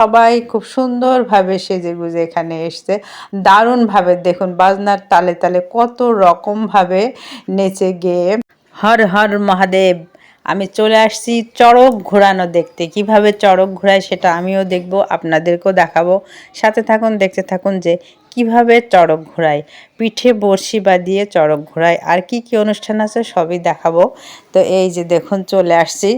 সবাই খুব সুন্দরভাবে সেজে গুজে এখানে এসছে। দারুণভাবে দেখুন বাজনার তালে তালে কত রকমভাবে নেচে গেয়ে। হর হর মহাদেব, আমি চলে আসছি চড়ক ঘোরানো দেখতে। কীভাবে চড়ক ঘোরায় সেটা আমিও দেখব, আপনাদেরকেও দেখাবো। সাথে থাকুন, দেখতে থাকুন যে কীভাবে চড়ক ঘোরায়? পিঠে বড়শি বাঁধিয়ে চড়ক ঘোরায়। আর কি কি অনুষ্ঠান আছে সবই দেখাবো। তো এই যে দেখুন, চলে আসছি।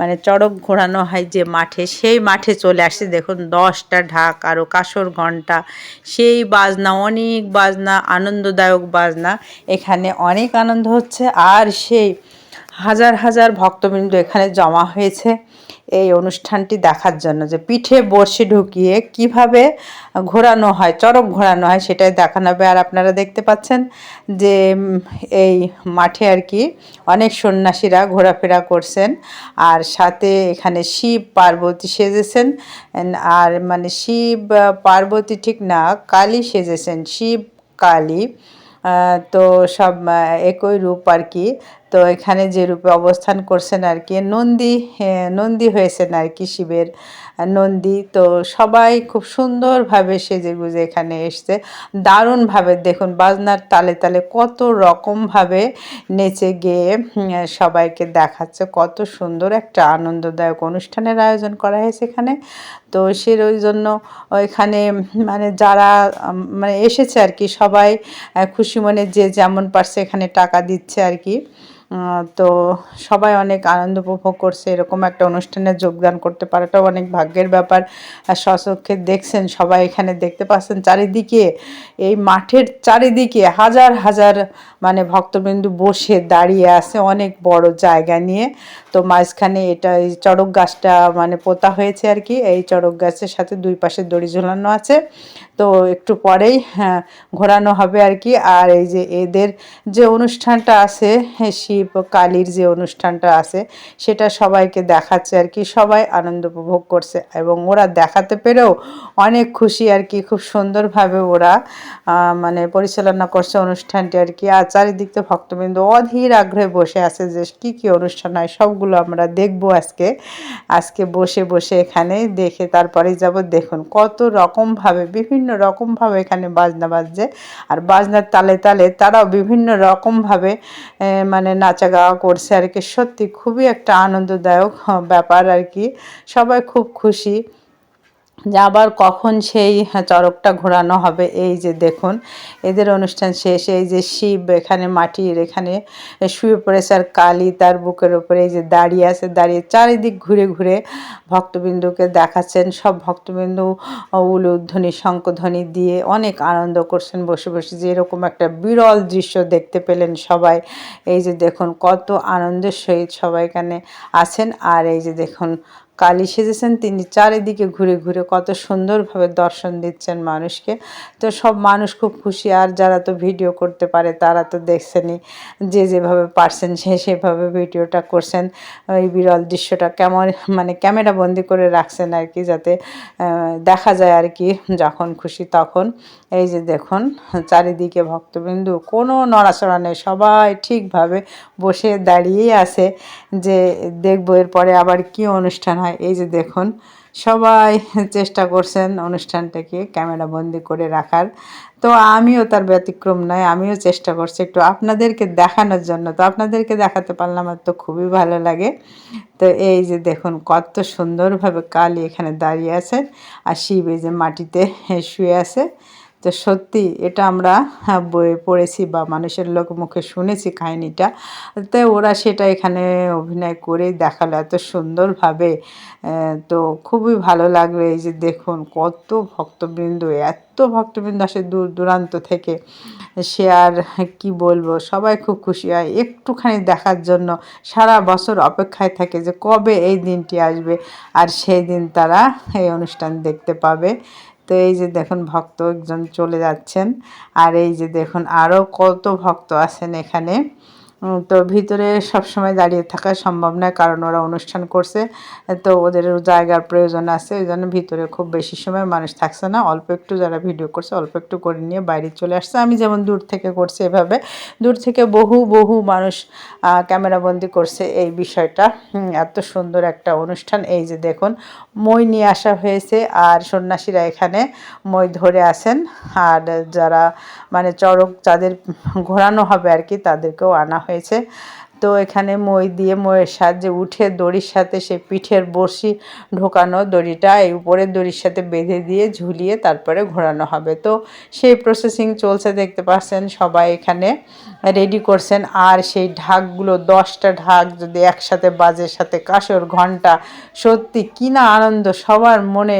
মানে চড়ক ঘোরানো হয় যে মাঠে, সেই মাঠে চলে আসছি। দেখুন, দশটা ঢাক আরও কাসর ঘণ্টা সেই বাজনা, অনেক বাজনা, আনন্দদায়ক বাজনা। এখানে অনেক আনন্দ হচ্ছে। আর সেই হাজার হাজার ভক্তবৃন্দ এখানে জমা হয়েছে এই অনুষ্ঠানটি দেখার জন্য যে পিঠে বড়শি ঢুকিয়ে কীভাবে ঘোরানো হয় চরক ঘোরানো হয় সেটাই দেখানো হবে আর আপনারা দেখতে পাচ্ছেন যে এই মাঠে আর কি অনেক সন্ন্যাসীরা ঘোরাফেরা করছেন আর সাথে এখানে শিব, পার্বতী সেজেছেন। আর মানে শিব পার্বতী ঠিক না, কালী সেজেছেন। শিব, কালী তো সব একই রূপ আর কি। তো এখানে যে রূপে অবস্থান করছেন আর কি, নন্দী নন্দী হয়েছেন আর কি শিবের। নন্দী, তো সবাই খুব সুন্দরভাবে সেজে গুজে এখানে এসছে। দারুণভাবে দেখুন বাজনার তালে তালে কত রকমভাবে নেচে গিয়ে সবাইকে দেখাচ্ছে। কত সুন্দর একটা আনন্দদায়ক অনুষ্ঠানের আয়োজন করা হয়েছে এখানে। তো সে ওই জন্য ওইখানে মানে যারা মানে এসেছে আর কি, সবাই খুশি মনে যে যেমন পারছে এখানে টাকা দিচ্ছে আর কি। তো সবাই অনেক আনন্দ উপভোগ করছে, এরকম একটা অনুষ্ঠানে যোগদান করতে পারাটাও অনেক ভাগ্যের ব্যাপার। স্বচক্ষে দেখছেন, সবাই এখানে দেখতে পাচ্ছেন চারিদিকে, এই মাঠের চারিদিকে হাজার হাজার মানে ভক্তবিন্দু বসে দাঁড়িয়ে আছে অনেক বড় জায়গা নিয়ে। তো মাঝখানে এটা, এই চড়ক গাছটা মানে পোতা হয়েছে আর কি, এই চড়ক গাছের সাথে দুই পাশে দড়ি ঝোলানো আছে। তো একটু পরেই হ্যাঁ ঘোরানো হবে আর কি। আর এই যে এদের যে অনুষ্ঠানটা আছে শিব কালীর যে অনুষ্ঠানটা আছে, সেটা সবাইকে দেখাচ্ছে আর কি, সবাই আনন্দ উপভোগ করছে এবং ওরা দেখাতে পেরেও অনেক খুশি আর কি, খুব সুন্দরভাবে ওরা মানে পরিচালনা করছে অনুষ্ঠানটি আর কি। আর চারিদিক তো ভক্তবৃন্দ অধীর আগ্রহে বসে আছে যে কী কী অনুষ্ঠান হয়, সবগুলো আমরা দেখব আজকে। আজকে বসে বসে এখানে দেখে তারপরে যাব, দেখুন কত রকমভাবে, বিভিন্ন রকমভাবে এখানে বাজনা বাজছে। আর বাজনার তালে তালে তারাও বিভিন্ন রকমভাবে মানে নাচা গাওয়া করছে আর কি। সত্যি খুবই একটা আনন্দদায়ক ব্যাপার আর কি। সবাই খুব খুশি। যে আবার কখন সেই চরকটা ঘোরানো হবে। এই যে দেখুন, এদের অনুষ্ঠান শেষ। এই যে শিব এখানে মাটির এখানে শুয়ে পড়েছে আর কালী তার বুকের ওপরে এই যে দাঁড়িয়ে আছে, দাঁড়িয়ে চারিদিক ঘুরে ঘুরে ভক্তবিন্দুকে দেখাচ্ছেন। সব ভক্তবিন্দু উলুধ্বনি শঙ্কধ্বনি দিয়ে অনেক আনন্দ করছেন বসে বসে। যে এরকম একটা বিরল দৃশ্য দেখতে পেলেন সবাই। এই যে দেখুন, কত আনন্দের সহিত সবাই এখানে আছেন। আর এই যে দেখুন কালী সেজেছেন, তিনি চারিদিকে ঘুরে ঘুরে কত সুন্দরভাবে দর্শন দিচ্ছেন মানুষকে। তো সব মানুষ খুব খুশি, আর যারা তো ভিডিও করতে পারে, তারা তো দেখছেনই যে যেভাবে পারছেন, সে সেভাবে ভিডিওটা করছেন। এই বিরল দৃশ্যটা কেমন মানে ক্যামেরা বন্দি করে রাখছেন আর কি, যাতে দেখা যায় আর কি, যখন খুশি তখন। এই যে দেখুন, চারিদিকে ভক্তবিন্দু, কোনো নড়াচড়া নেই, সবাই ঠিকভাবে বসে দাঁড়িয়েই আছে যে দেখব, এরপরে আবার কি অনুষ্ঠান হয়। এই যে দেখুন, সবাই চেষ্টা করছেন অনুষ্ঠানটাকে ক্যামেরা বন্দি করে রাখার। তো আমিও তার ব্যতিক্রম নয়, আমিও চেষ্টা করছি একটু আপনাদেরকে দেখানোর জন্য। তো আপনাদেরকে দেখাতে পারলাম আর তো খুবই ভালো লাগে। তো এই যে দেখুন, কত সুন্দরভাবে কালী এখানে দাঁড়িয়ে আছেন। আর শিব এই যে মাটিতে শুয়ে আছে। তো সত্যি এটা আমরা হ্যাঁ, বইয়ে পড়েছি বা মানুষের লোক মুখে শুনেছি কাহিনিটা তো ওরা সেটা এখানে অভিনয় করে দেখাল এত সুন্দরভাবে। তো খুবই ভালো লাগল এই যে দেখুন কত ভক্তবৃন্দ এত ভক্তবৃন্দ আসে দূর দূরান্ত থেকে। সে আর কী বলব সবাই খুব খুশি হয়। একটুখানি দেখার জন্য সারা বছর অপেক্ষায় থাকে যে কবে এই দিনটি আসবে আর সেই দিন তারা এই অনুষ্ঠান দেখতে পাবে। তো এই যে দেখুন ভক্ত একজন চলে যাচ্ছেন। আর এই যে দেখুন আরও কত ভক্ত আছেন এখানে। তো ভিতরে সবসময় দাঁড়িয়ে থাকা সম্ভব নয়, কারণ ওরা অনুষ্ঠান করছে। তো ওদের জায়গার প্রয়োজন আছে ওই জন্য ভিতরে খুব বেশি সময় মানুষ থাকছে না। অল্প একটু যারা ভিডিও করছে, অল্প একটু করে নিয়ে বাইরে চলে আসছে। আমি যেমন দূর থেকে করছি এভাবে। দূর থেকে বহু বহু মানুষ ক্যামেরাবন্দি করছে এই বিষয়টা। এত সুন্দর একটা অনুষ্ঠান। এই যে দেখুন, মই নিয়ে আসা হয়েছে আর সন্ন্যাসীরা এখানে মই ধরে আসেন আর যারা মানে চড়ক, যাদের ঘোরানো হবে আর কি, তাদেরকেও আনা হয়েছে তো এখানে মই দিয়ে ময়ের সাহায্যে উঠে দড়ির সাথে সে পিঠের বড়শি ঢোকানো দড়িটা এই উপরের দড়ির সাথে বেঁধে দিয়ে ঝুলিয়ে তারপরে ঘোরানো হবে। তো সেই প্রসেসিং চলছে, দেখতে পাচ্ছেন সবাই এখানে রেডি করছেন। আর সেই ঢাকগুলো, দশটা ঢাক যদি একসাথে বাজের সাথে কাঁসর ঘণ্টা, সত্যি কি না আনন্দ, সবার মনে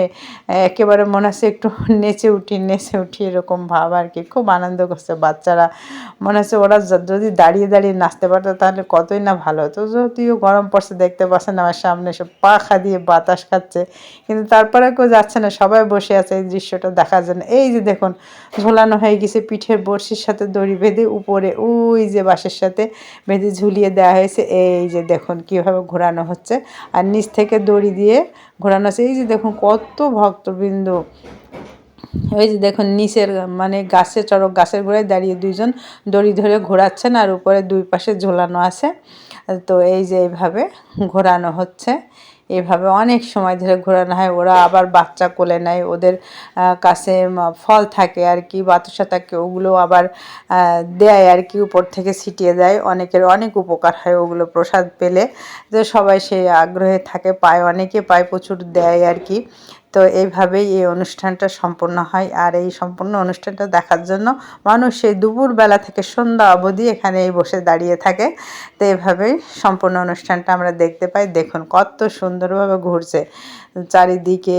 একেবারে মনে হচ্ছে একটু নেচে উঠি নেচে উঠি এরকম ভাব আর কি। খুব আনন্দ করছে বাচ্চারা। মনে হচ্ছে ওরা যদি দাঁড়িয়ে দাঁড়িয়ে নাচতে পারতো তাহলে কতই না ভালো। হতো যদিও গরম পড়ছে, দেখতে পাচ্ছেন আমার সামনে সব পাখা দিয়ে বাতাস খাচ্ছে। কিন্তু তারপরে কেউ যাচ্ছে না, সবাই বসে আছে এই দৃশ্যটা দেখার জন্য। এই যে দেখুন, ঝোলানো হয়ে গেছে পিঠের বড়শির সাথে দড়ি বেঁধে, উপরে ওই যে বাঁশের সাথে বেঁধে ঝুলিয়ে দেওয়া হয়েছে। এই যে দেখুন, কীভাবে ঘোরানো হচ্ছে। আর নিচ থেকে দড়ি দিয়ে ঘোরানো হচ্ছে। এই যে দেখুন, কত ভক্তবৃন্দ। ওই যে দেখুন, নিচের মানে গাছের চড়ক, গাছের গোড়ায় দাঁড়িয়ে দুইজন দড়ি ধরে ঘোরাচ্ছেন আর উপরে দুই পাশে ঝোলানো আছে। তো এই যে এইভাবে ঘোরানো হচ্ছে। এভাবে অনেক সময় ধরে ঘোরানো হয়। ওরা আবার বাচ্চা কোলে নেয়। ওদের কাছে ফল থাকে আর কি, বাতাসা থাকে, ওগুলো আবার দেয় আর কি, উপর থেকে ছিটিয়ে দেয়। অনেকের অনেক উপকার হয় ওগুলো প্রসাদ পেলে। যে সবাই সেই আগ্রহে থাকে, পায়, অনেকে পায়, প্রচুর দেয় আর কি। তো এইভাবেই এই অনুষ্ঠানটা সম্পন্ন হয়। আর এই সম্পূর্ণ অনুষ্ঠানটা দেখার জন্য মানুষ সেই দুপুরবেলা থেকে সন্ধ্যা অবধি এখানে এই বসে দাঁড়িয়ে থাকে। তো এইভাবেই সম্পূর্ণ অনুষ্ঠানটা আমরা দেখতে পাই। দেখুন কত সুন্দরভাবে ঘুরছে। চারিদিকে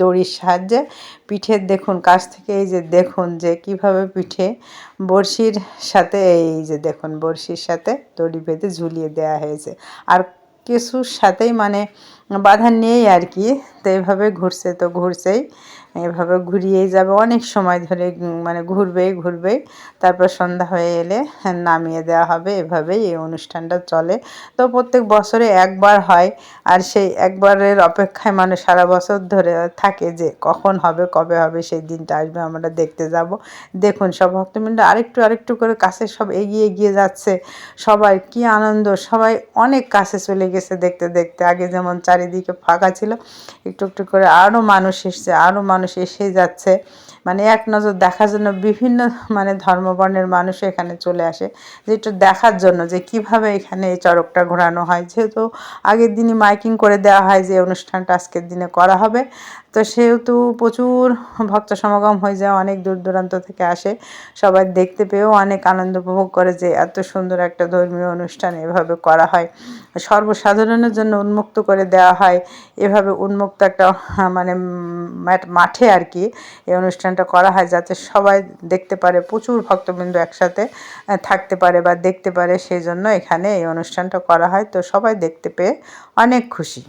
দড়ির সাহায্যে পিঠের দেখুন কাছ থেকে এই যে দেখুন যে কীভাবে পিঠে বড়শির সাথে এই যে দেখুন বড়শির সাথে দড়ি বেঁধে ঝুলিয়ে দেওয়া হয়েছে। আর কিছুর সাথেই মানে বাধা নেই আর কি, তো এইভাবে ঘুরছে তো ঘুরছেই, এভাবে ঘুরিয়েই যাবে, অনেক সময় ধরে মানে ঘুরবেই ঘুরবেই, তারপর সন্ধ্যা হয়ে এলে নামিয়ে দেওয়া হবে, এভাবেই এই অনুষ্ঠানটা চলে। তো প্রত্যেক বছরে একবার হয়, আর সেই একবারের অপেক্ষায় মানে সারা বছর ধরে থাকে যে কখন হবে, কবে হবে, সেই দিনটা আসবে, আমরা দেখতে যাব। দেখুন, সব ভক্তবৃন্দ আরেকটু আরেকটু করে কাছে সব এগিয়ে এগিয়ে যাচ্ছে। সবাই কি আনন্দ, সবাই অনেক কাছে চলে গেছে দেখতে দেখতে, আগে যেমন চারিদিকে ফাঁকা ছিল। একটু একটু করে আরও মানুষ এসছে আরও মানুষ এসে যাচ্ছে। মানে এক নজর দেখার জন্য বিভিন্ন মানে ধর্মবর্ণের মানুষ এখানে চলে আসে। যে একটু দেখার জন্য যে কীভাবে এখানে এই চড়কটা ঘোরানো হয়। যেহেতু আগের দিনই মাইকিং করে দেওয়া হয় যে অনুষ্ঠানটা আজকের দিনে করা হবে। তো সেহেতু প্রচুর ভক্ত সমাগম হয়ে যায়, অনেক দূর দূরান্ত থেকে আসে। সবাই দেখতে পেয়েও অনেক আনন্দ উপভোগ করে যে এত সুন্দর একটা ধর্মীয় অনুষ্ঠান এভাবে করা হয়। সর্বসাধারণের জন্য উন্মুক্ত করে দেওয়া হয়। এভাবে উন্মুক্ত একটা মানে মাঠে আর কি এই অনুষ্ঠানটা করা হয় যাতে সবাই দেখতে পারে, প্রচুর ভক্তবৃন্দ একসাথে থাকতে পারে বা দেখতে পারে। সেই জন্য এখানে এই অনুষ্ঠানটা করা হয়। তো সবাই দেখতে পেয়ে অনেক খুশি।